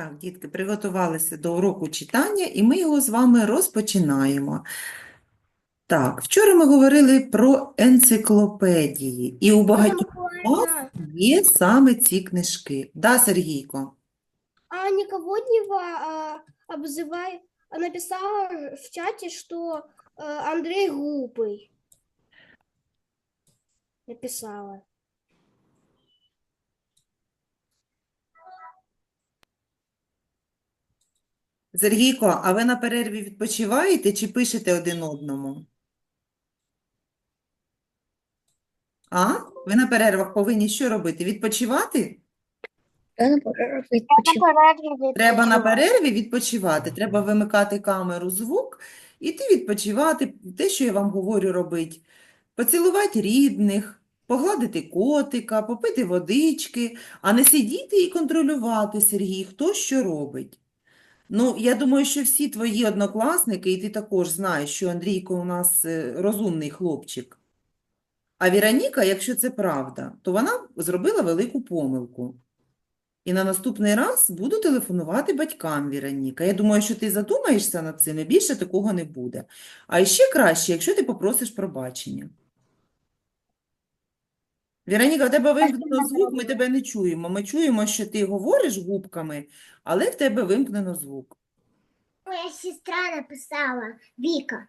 Так, дітки, приготувалися до уроку читання, і ми його з вами розпочинаємо. Так, вчора ми говорили про енциклопедії, і у багатьох з вас є саме ці книжки. Да, Сергійко? А Ниководнева а, обзывай, а, написала в чате, что э, Андрей глупый. Написала. Сергійко, а ви на перерві відпочиваєте чи пишете один одному? А? Ви на перервах повинні що робити? Відпочивати? Треба на перерві відпочивати, треба вимикати камеру, звук, іти відпочивати, те, що я вам говорю, робити. Поцілувати рідних, погладити котика, попити водички, а не сидіти і контролювати, Сергій, хто що робить. Ну, я думаю, що всі твої однокласники, і ти також знаєш, що Андрійко у нас е, розумний хлопчик. А Віроніка, якщо це правда, то вона зробила велику помилку. І на наступний раз буду телефонувати батькам Віроніка. Я думаю, що ти задумаєшся над цим, і більше такого не буде. А ще краще, якщо ти попросиш пробачення. Віроніка, в тебе вимкнено звук, ми тебе не чуємо. Ми чуємо, що ти говориш губками, але в тебе вимкнено звук. Моя сестра написала Віка.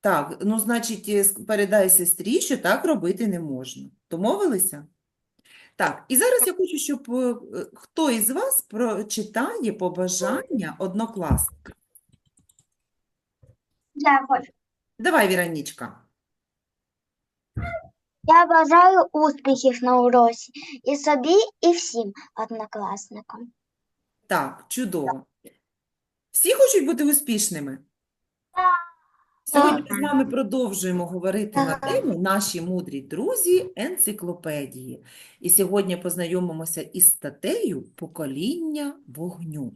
Так, ну, значить, е, передай сестрі, що так робити не можна. Домовилися? Так, і зараз я хочу, щоб е, хто із вас прочитає побажання однокласника. Дякую. Давай, Віронічка. Я бажаю успіхів на уроці і собі, і всім однокласникам. Так, чудово. Всі хочуть бути успішними? Сьогодні ми з вами продовжуємо говорити на тему «Наші мудрі друзі енциклопедії». І сьогодні познайомимося із статтею «Покоління вогню».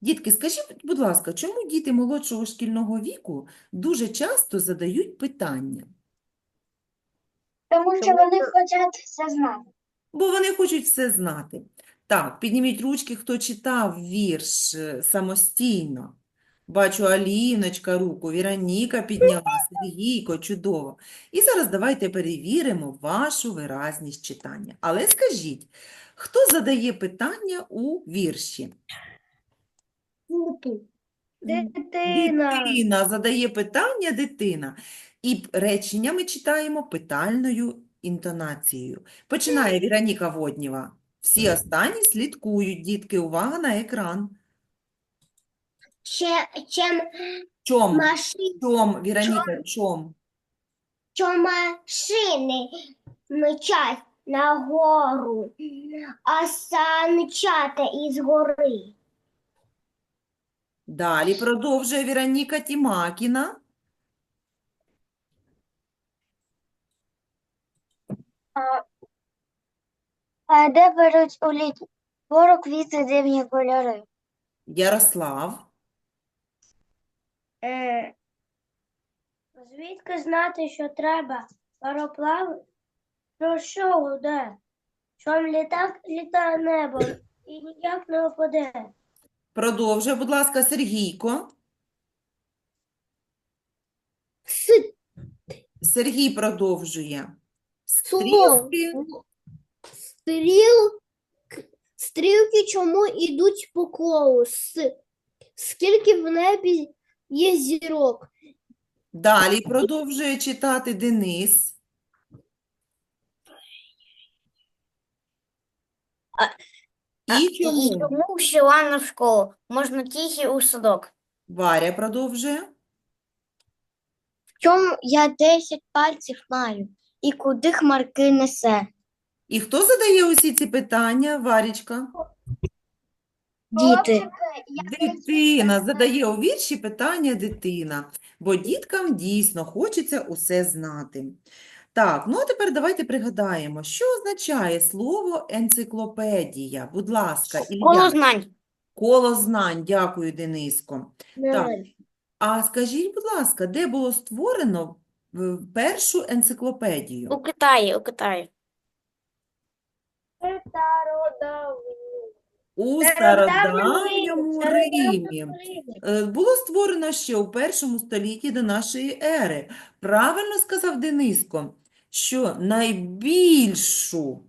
Дітки, скажіть, будь ласка, чому діти молодшого шкільного віку дуже часто задають питання? Тому що вони хочуть все знати. Бо вони хочуть все знати. Так, підніміть ручки, хто читав вірш е, самостійно. Бачу, Аліночка руку, Віроніка підняла, Сергійко, чудово. І зараз давайте перевіримо вашу виразність читання. Але скажіть, хто задає питання у вірші? Дитина. Дитина задає питання дитина. І речення ми читаємо питальною інтонацією. Починає Віроніка Воднєва. Всі останні слідкують, дітки, увага на екран. Ще, чим Чом? машини, Чом, Віроніка, чом? що машини мчать нагору, а санчата із гори. Далі продовжує Віроніка Тімакіна. Де беруть у літі пору квіти дивні кольори? Ярослав. Е, звідки знати, що треба пароплав? Про що гуде? Чом літак літає небо і ніяк не опаде. Продовжує, будь ласка, Сергійко. Сергій продовжує. Слово. Стрілки. Стріл, стрілки чому йдуть по колу? С, скільки в небі є зірок? Далі продовжує читати Денис. І чому? Чому всі рано в школу? Можна тільки у садок. Варя продовжує. В чому я десять пальців маю і куди хмарки несе? І хто задає усі ці питання? Варічка. Діти. Дитина задає у вірші питання дитина, бо діткам дійсно хочеться усе знати. Так, ну а тепер давайте пригадаємо, що означає слово енциклопедія. Будь ласка, Коло знань. Коло знань. Дякую, Дениско. Так. А скажіть, будь ласка, де було створено першу енциклопедію? У Китаї, у Китаї. У Стародавньому Римі. Е, Було створено ще у першому столітті до нашої ери. Правильно сказав Дениско, що найбільшу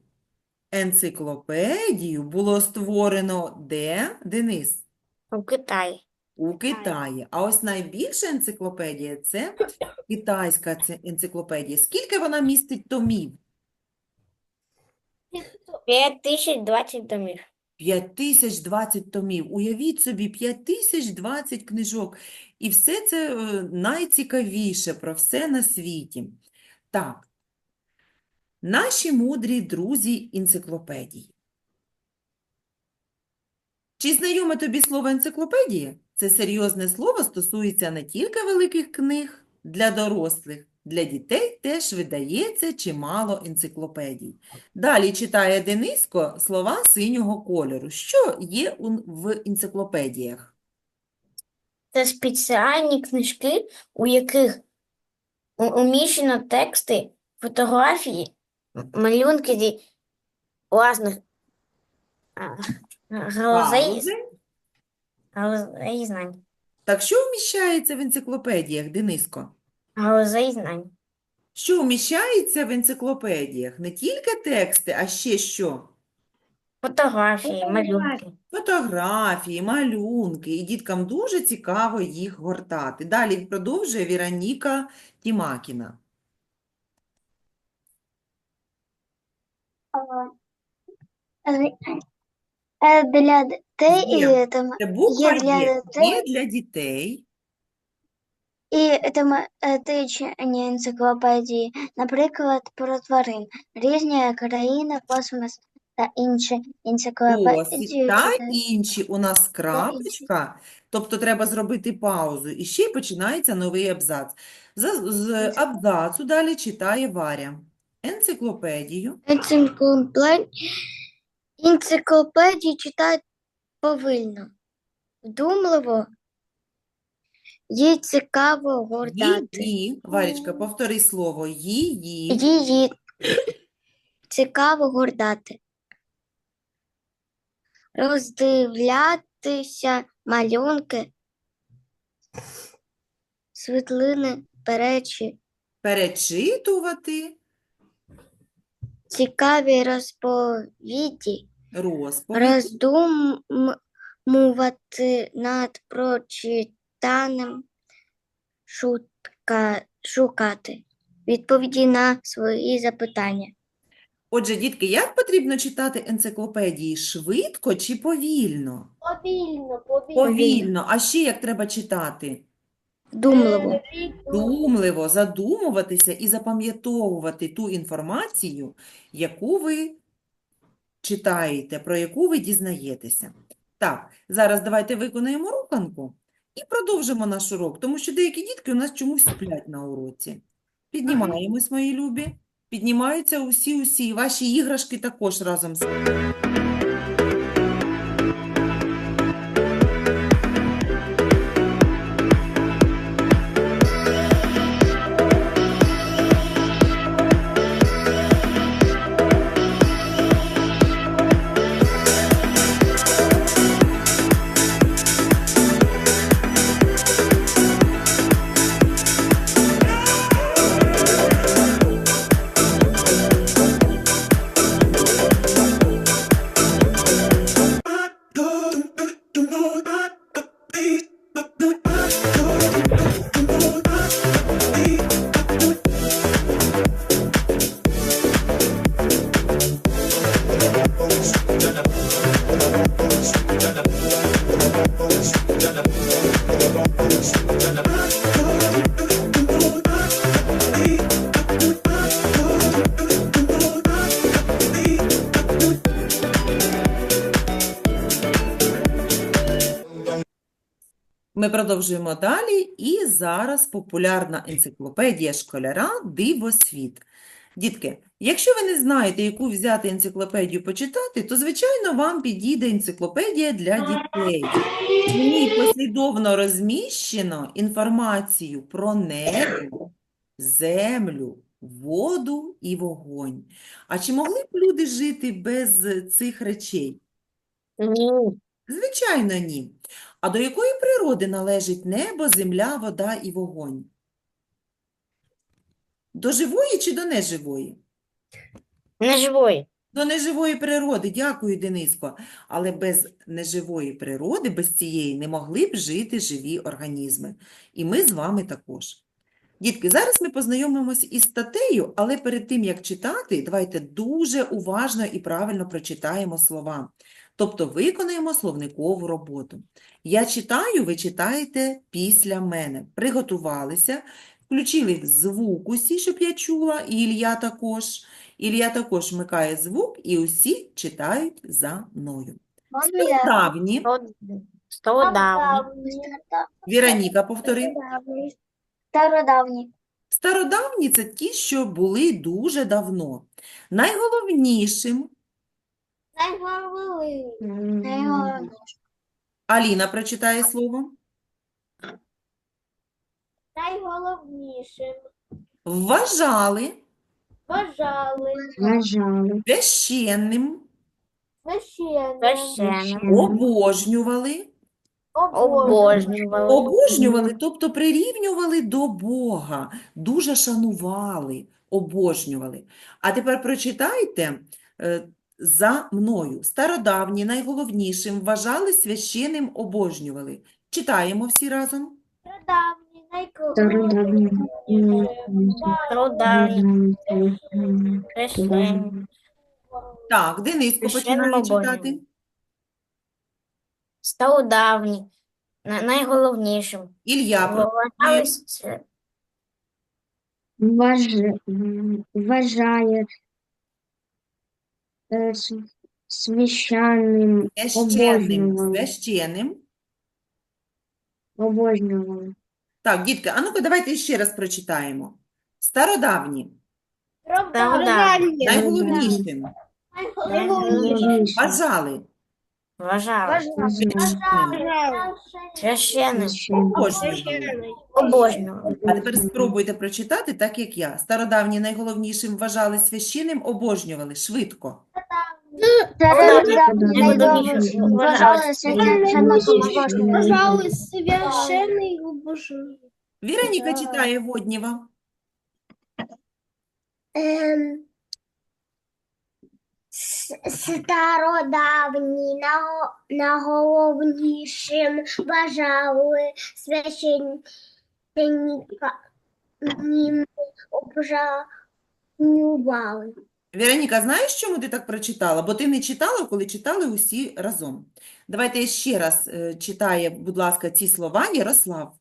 енциклопедію було створено де, Денис? У Китаї. У Китаї. А ось найбільша енциклопедія – це китайська це- енциклопедія. Скільки вона містить томів? 5020 домів. 5020 томів. Уявіть собі, 5020 книжок. І все це е, найцікавіше про все на світі. Так, наші мудрі друзі енциклопедії. Чи знайоме тобі слово енциклопедія? Це серйозне слово стосується не тільки великих книг для дорослих, для дітей теж видається чимало енциклопедій. Далі читає Дениско слова синього кольору. Що є в енциклопедіях? Це спеціальні книжки, у яких уміщено тексти, фотографії, малюнки власних галузей. Галузей знань. Так що вміщається в енциклопедіях, Дениско? Галузей знань. Що вміщається в енциклопедіях? Не тільки тексти, а ще що? Фотографії, малюнки. Фотографії, малюнки. І діткам дуже цікаво їх гортати. Далі продовжує Віроніка Тімакіна. Е, Для дітей Є. і, там, Це буква Є для Є. дітей. Є для дітей. і тематичні енциклопедії, наприклад, про тварин, різні країни, космос та інші енциклопедії. та інші у нас крапочка, тобто треба зробити паузу. І ще починається новий абзац. За- З абзацу далі читає Варя. Енциклопедію Енциклопедії, енциклопедії читають повільно, вдумливо, їй цікаво гортати. її, Варічка, повтори слово, її, Її. Цікаво гортати. Роздивлятися малюнки, світлини, перечі, перечитувати. Цікаві розповіді, розповідь, роздумувати над прочитаним, шутка, шукати відповіді на свої запитання. Отже, дітки, як потрібно читати енциклопедії? Швидко чи повільно? Повільно, повільно. Повільно. А ще як треба читати? Думливо. Думливо задумуватися і запам'ятовувати ту інформацію, яку ви читаєте, про яку ви дізнаєтеся. Так, зараз давайте виконаємо руханку і продовжимо наш урок, тому що деякі дітки у нас чомусь сплять на уроці. Піднімаємось, мої любі. Піднімаються усі-усі. Ваші іграшки також разом з Ми продовжуємо далі, і зараз популярна енциклопедія школяра «Дивосвіт». Дітки, якщо ви не знаєте, яку взяти енциклопедію почитати, то, звичайно, вам підійде енциклопедія для дітей. В ній послідовно розміщено інформацію про небо, землю, воду і вогонь. А чи могли б люди жити без цих речей? Ні. Звичайно, ні. А до якої природи належить небо, земля, вода і вогонь? До живої чи до неживої? Неживої. До неживої природи, дякую, Дениско. Але без неживої природи, без цієї, не могли б жити живі організми. І ми з вами також. Дітки, зараз ми познайомимось із статтею, але перед тим, як читати, давайте дуже уважно і правильно прочитаємо слова. Тобто виконаємо словникову роботу. Я читаю, ви читаєте після мене. Приготувалися, включили звук усі, щоб я чула, і Ілля також. Ілля також вмикає звук, і усі читають за мною. Стародавні. Стародавні. Віроніка, повтори. Стародавні. Стародавні – це ті, що були дуже давно. Найголовнішим, Найголовніше. Аліна прочитає слово, Найголовнішим вважали вважали Вважали. священним, священним, Священним. обожнювали, Обожнювали. обожнювали, тобто прирівнювали до Бога, дуже шанували, обожнювали. А тепер прочитайте е, за мною. Стародавні найголовнішим вважали священним, обожнювали. Читаємо всі разом. Стародавні, Стародавні. Так, Дениско Священним починає читати. Стародавні. Найголовнішим. Вваж- м, Вважає е, с- священним, Священним, обожнювали. священним. Обожнювали. Так, дітки, а ну-ка давайте ще раз прочитаємо. Стародавні, Стародавні. найголовнішим, Найголовніше. вважали Вважали. Священним. обожнювали. Обожнювали. А тепер спробуйте прочитати так, як я. Стародавні найголовнішим вважали священним, обожнювали. Швидко. Вважали Вважали священний обожнювали. Віроніка читає Воднєва. Стародавні найголовнішим вважали священника обжалували. Віроніка, знаєш, чому ти так прочитала? Бо ти не читала, коли читали усі разом. Давайте я ще раз е, читає, будь ласка, ці слова Ярослав.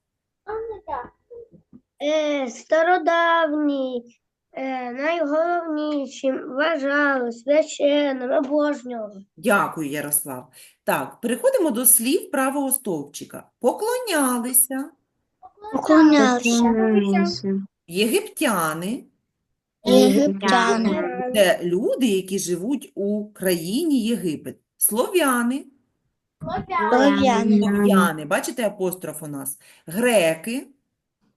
Е, стародавні, найголовнішим вважали священним, обожнювали. Дякую, Ярослав. Так, переходимо до слів правого стовпчика. Поклонялися Поклонялися. єгиптяни. Єгиптяни. Це люди, які живуть у країні Єгипет. Слов'яни, Слов'яни. слов'яни, бачите апостроф у нас. Греки.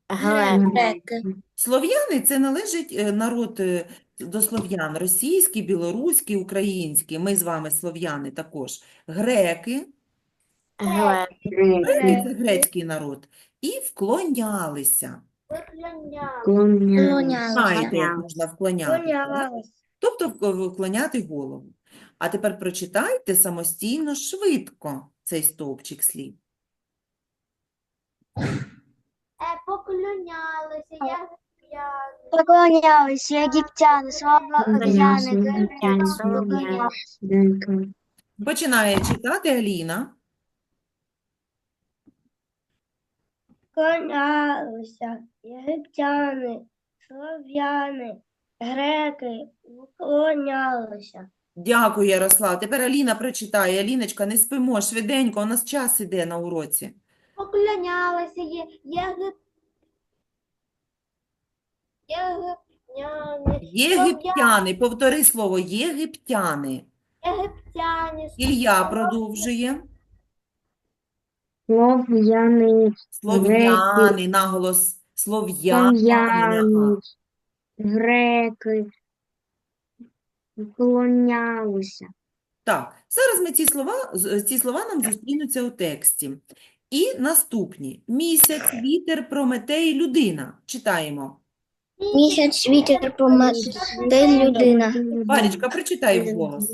Греки. Слов'яни – це належить е, народ е, до слов'ян. Російський, білоруський, український. Ми з вами слов'яни також. Греки. Греки. Греки – це грецький народ. І вклонялися. Знаєте, як можна вклонятися? Тобто вк- вклоняти голову. А тепер прочитайте самостійно швидко цей стовпчик слів. Поклонялися, ягодяни. Поклонялися єгиптяни, Поклонялися слов'яни, єгиптяни. Починає читати Аліна. Поклонялися єгиптяни, слов'яни, греки, поклонялися. Дякую, Ярослав. Тепер Аліна прочитає. Аліночка, не спимо, швиденько, у нас час іде на уроці. Поклонялися є, єгип... єгиптяни, Єгиптяни, повтори слово, єгиптяни. єгиптяни, Ілля продовжує. Слов'яни, Слов'яни, наголос. Слов'яни. слов'яни, греки, поклонялися. Так, зараз ми ці слова, з- ці слова нам зустрінуться у тексті. І наступні. Місяць, вітер, Прометей, людина. Читаємо. Місяць, вітер, Прометей, людина. Варічка, прочитай вголос.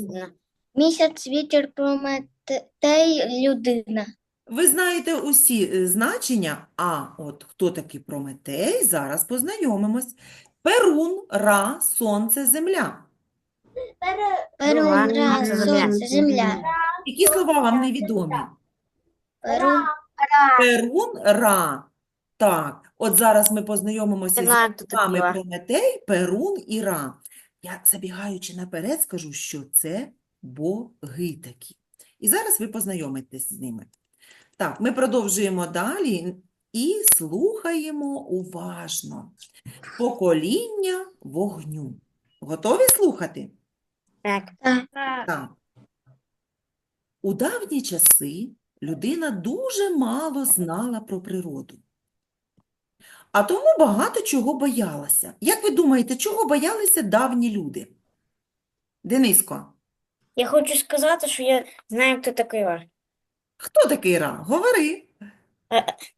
Місяць, вітер, Прометей, людина. Ви знаєте усі е, значення, а от хто такий Прометей, зараз познайомимось. Перун, Ра, Сонце, Земля. Перун, Ра, сонце, земля. Які слова вам невідомі? Перун, Перун, Ра. Так, от зараз ми познайомимося з Саме. Прометей, Перун і Ра. Я, забігаючи наперед, скажу, що це боги такі. І зараз ви познайомитесь з ними. Так, ми продовжуємо далі і слухаємо уважно. Покоління вогню. Готові слухати? Так. Так. У давні часи людина дуже мало знала про природу. А тому багато чого боялася. Як ви думаєте, чого боялися давні люди? Дениско, Я хочу сказати, що я знаю, хто такий Ра. хто такий Ра? Говори.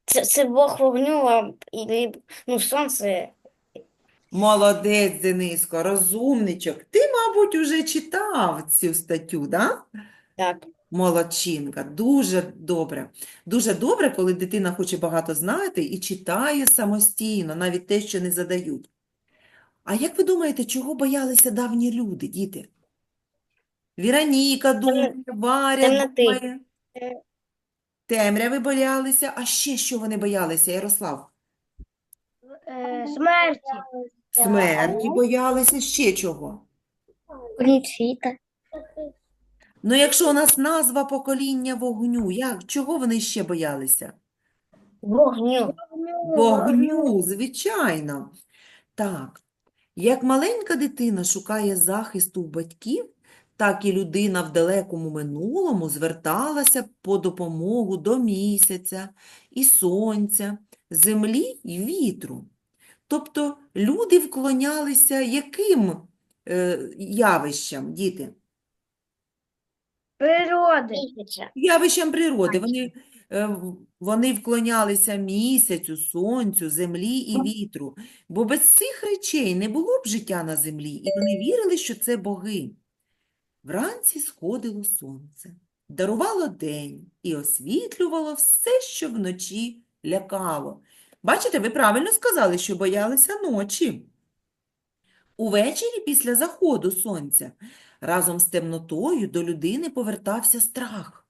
Це, це Бог вогню, а, і, ну, сонце. Молодець, Дениско, розумничок. Ти, мабуть, уже читав цю статтю, да? Так. Молодчинка, дуже добре. Дуже добре, коли дитина хоче багато знати і читає самостійно, навіть те, що не задають. А як ви думаєте, чого боялися давні люди, діти? Віроніка думає, Варя думає. Темряви боялися. А ще що вони боялися, Ярослав? Е, смерті. Смерті боялися, ще чого? світа. Ну, якщо у нас назва покоління вогню, як, чого вони ще боялися? Вогню. Вогню, звичайно. Так, як маленька дитина шукає захисту в батьків, так і людина в далекому минулому зверталася по допомогу до місяця і сонця, землі і вітру. Тобто люди вклонялися яким е, явищам, діти? Природи. Явищам природи. Вони, е, вони вклонялися місяцю, сонцю, землі і вітру, бо без цих речей не було б життя на землі, і вони вірили, що це боги. Вранці сходило сонце, дарувало день і освітлювало все, що вночі лякало. Бачите, ви правильно сказали, що боялися ночі. Увечері після заходу сонця разом з темнотою до людини повертався страх.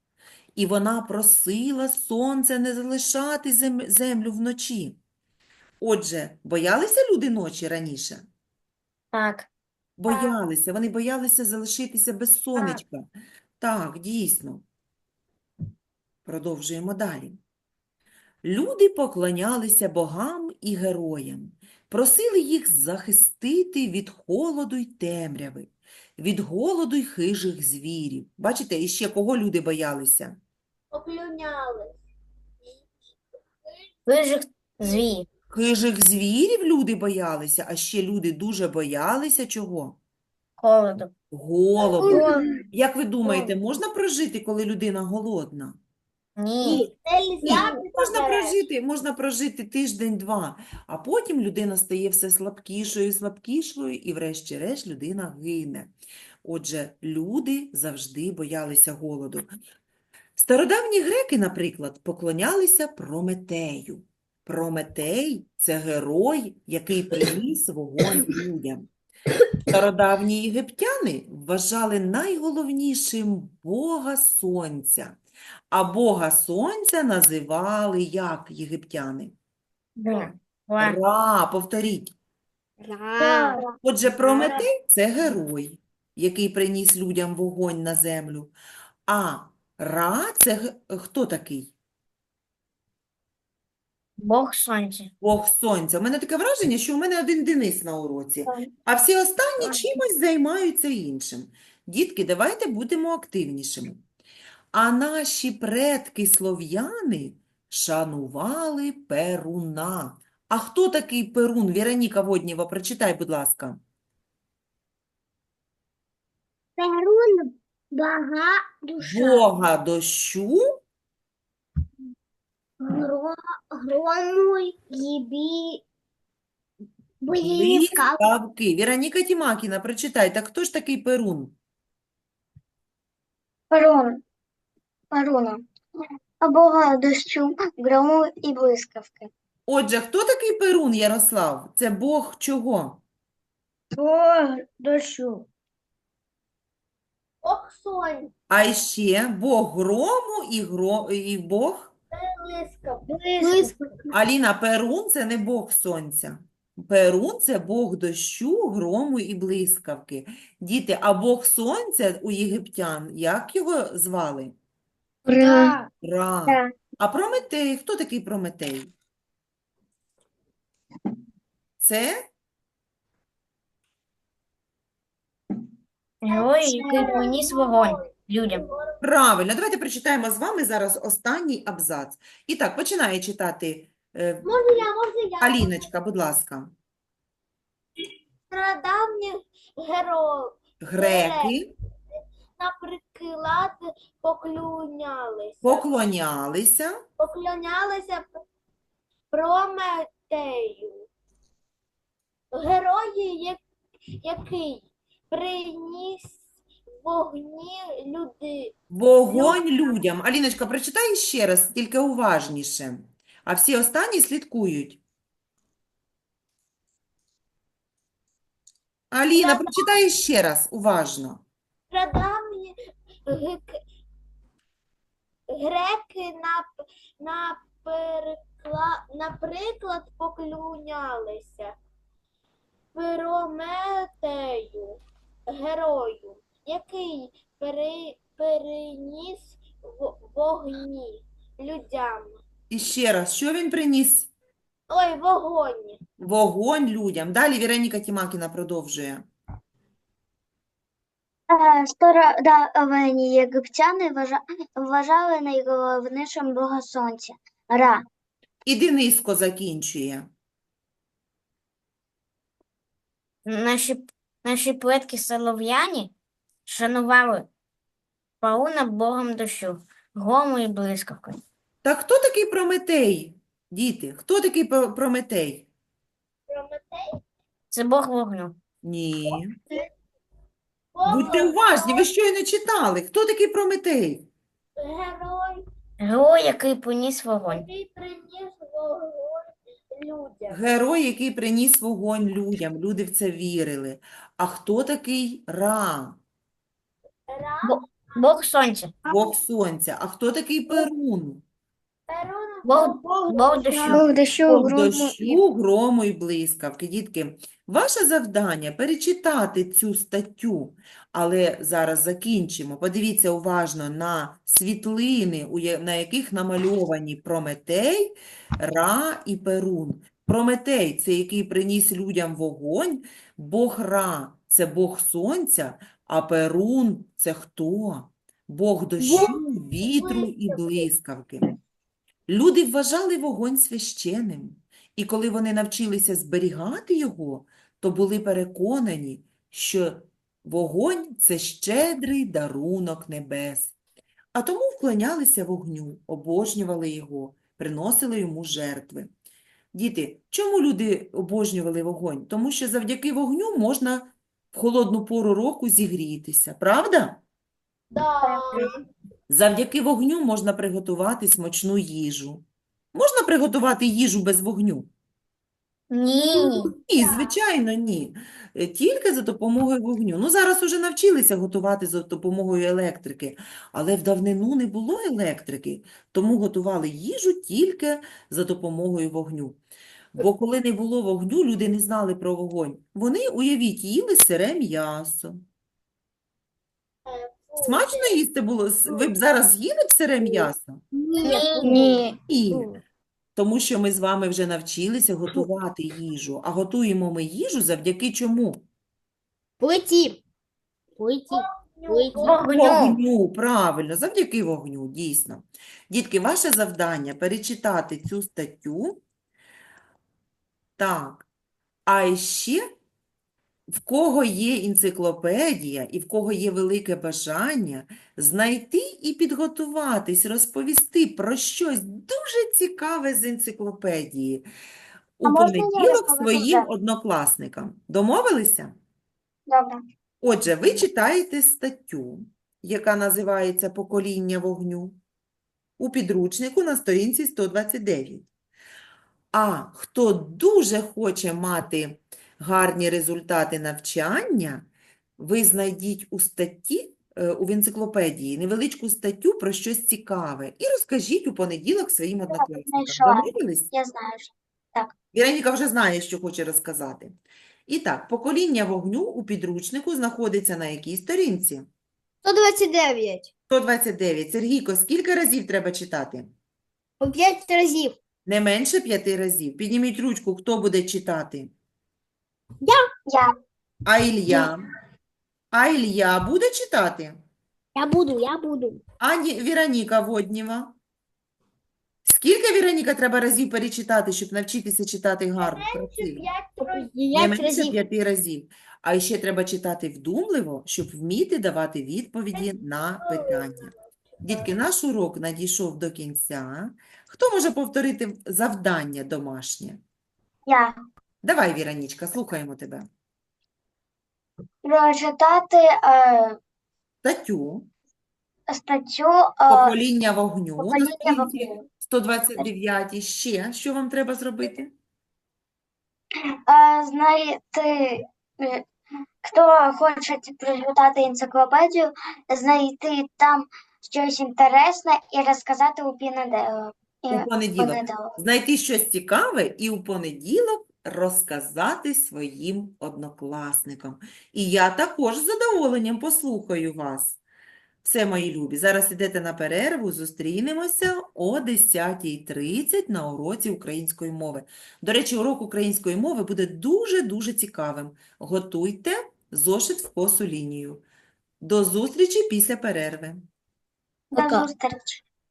І вона просила сонце не залишати землю вночі. Отже, боялися люди ночі раніше? Так. Боялися, вони боялися залишитися без сонечка. Так, дійсно. Продовжуємо далі. Люди поклонялися богам і героям, просили їх захистити від холоду й темряви, від голоду й хижих звірів. Бачите, іще кого люди боялися? Хижих звірів. Хижих звірів люди боялися, а ще люди дуже боялися чого? Холоду. Голоду. Як ви думаєте, можна прожити, коли людина голодна? Ні. Ні, можна прожити, можна прожити тиждень-два, а потім людина стає все слабкішою, слабкішою, і врешті-решт людина гине. Отже, люди завжди боялися голоду. Стародавні греки, наприклад, поклонялися Прометею. Прометей – це герой, який приніс вогонь людям. Стародавні єгиптяни вважали найголовнішим Бога Сонця. А Бога Сонця називали як єгиптяни? Ра. Ра. Ра, повторіть. Отже, Прометей – це герой, який приніс людям вогонь на землю. А Ра – це г- хто такий? Бог сонця. Бог Сонця. У мене таке враження, що у мене один Денис на уроці, а всі останні чимось займаються іншим. Дітки, давайте будемо активнішими. А наші предки слов'яни шанували Перуна. А хто такий Перун? Віроніка Воднєва, прочитай, будь ласка. Перун Бага, душа. Бога дощу, Гро, грому, їбі, блискав. блискавки. Віроніка Тімакіна, прочитай, так хто ж такий Перун? Перун. Перуна. А Бога дощу, грому і блискавки. Отже, хто такий Перун, Ярослав? Це Бог чого? Бог дощу. Оксонь. А ще Бог грому і, гро... і Бог? Аліна, Перун – це не Бог сонця. Перун – це Бог дощу, грому і блискавки. Діти, а Бог сонця у єгиптян, як його звали? Ра. Ра. Ра. А Прометей, хто такий Прометей? Це Герой, який приніс вогонь людям. правильно. Давайте прочитаємо з вами зараз останній абзац. І так, починає читати е, я, можна я. Аліночка, будь ласка. Стародавні герої, Греки наприклад, поклонялися. поклонялися Поклонялися Прометею. Герої, як- який приніс вогні люди. Вогонь людям. Аліночка, прочитай ще раз, тільки уважніше. А всі останні слідкують. Аліна, прочитай ще раз, уважно. Гек- греки наперекла- наприклад, поклонялися Прометею, герою, який пере- переніс вогні людям. І ще раз, що він приніс? Ой, вогонь. Вогонь людям. Далі Віроніка Тімакіна продовжує. Е, Стародавні єгиптяни вважали найголовнішим бога сонця. Ра. І Дениско закінчує. Наші, наші предки солов'яні шанували Пауна богом дощу, грому і блискавки. Так хто такий Прометей? Діти, хто такий Прометей? Прометей, Це бог вогню. Ні. Будьте уважні, ви щойно читали. Хто такий Прометей? герой, Герой, який приніс вогонь. який приніс вогонь людям. Герой, який приніс вогонь людям. Люди в це вірили. А хто такий Ра? Ра, Бог сонця, Бог сонця. А хто такий Перун? Перун, Бог-. Дощу, грому і дощу, грому і блискавки. Дітки, ваше завдання перечитати цю статтю, але зараз закінчимо. Подивіться уважно на світлини, на яких намальовані Прометей, Ра і Перун. Прометей – це який приніс людям вогонь, Бог Ра – це Бог сонця, а Перун – це хто? Бог дощу, вітру і блискавки. Люди вважали вогонь священним, і коли вони навчилися зберігати його, то були переконані, що вогонь – це щедрий дарунок небес. А тому вклонялися вогню, обожнювали його, приносили йому жертви. Діти, чому люди обожнювали вогонь? Тому що завдяки вогню можна в холодну пору року зігрітися, правда? да. Завдяки вогню можна приготувати смачну їжу. Можна приготувати їжу без вогню? Ні. Ні, звичайно, ні. Тільки за допомогою вогню. Ну, зараз уже навчилися готувати за допомогою електрики, але в давнину не було електрики, тому готували їжу тільки за допомогою вогню. Бо коли не було вогню, люди не знали про вогонь. Вони, уявіть, їли сире м'ясо. Смачно їсти було? С- Ви б зараз з'їли б сире м'ясо? Ні. Ні. Тому що ми з вами вже навчилися готувати їжу. А готуємо ми їжу завдяки чому? Плиті. Плиті. Вогню. Вогню, правильно, завдяки вогню, дійсно. Дітки, ваше завдання перечитати цю статтю. Так. А ще в кого є енциклопедія і в кого є велике бажання знайти і підготуватись, розповісти про щось дуже цікаве з енциклопедії у понеділок своїм однокласникам. Домовилися? Добре. Отже, ви читаєте статтю, яка називається «Покоління вогню» у підручнику на сторінці 129. А хто дуже хоче мати гарні результати навчання, ви знайдіть у статті, е, у енциклопедії невеличку статтю про щось цікаве і розкажіть у понеділок своїм однокласникам. Домовились? Я знаю. що- Віроніка вже знає, що хоче розказати. І так, покоління вогню у підручнику знаходиться на якій сторінці? 129. 129. Сергійко, скільки разів треба читати? По 5 разів. Не менше п'яти разів. Підніміть ручку, хто буде читати? Я. А Ілля? А Ілля буде читати? Я буду, я буду. А Ні- Віроніка Воднєва? Скільки, Віроніка, треба разів перечитати, щоб навчитися читати гарно, красиво? Не 5 менше разів. п'яти разів. А ще треба читати вдумливо, щоб вміти давати відповіді на питання. Дітки, наш урок надійшов до кінця. Хто може повторити завдання домашнє? Я. Давай, Віронічка, слухаємо тебе. Прочитати е, Статтю статтю е, «Покоління вогню» на «Покоління сторінці вогню». 129. Ще що вам треба зробити? Е, знайти, е, хто хоче прочитати енциклопедію, знайти там щось інтересне і розказати у понеділок. І У понеділок. Знайти щось цікаве і у понеділок розказати своїм однокласникам. І я також з задоволенням послухаю вас. Все, мої любі, зараз ідете на перерву, зустрінемося о 10.30 на уроці української мови. До речі, урок української мови буде дуже-дуже цікавим. Готуйте зошит в косу лінію. До зустрічі після перерви. До зустрічі.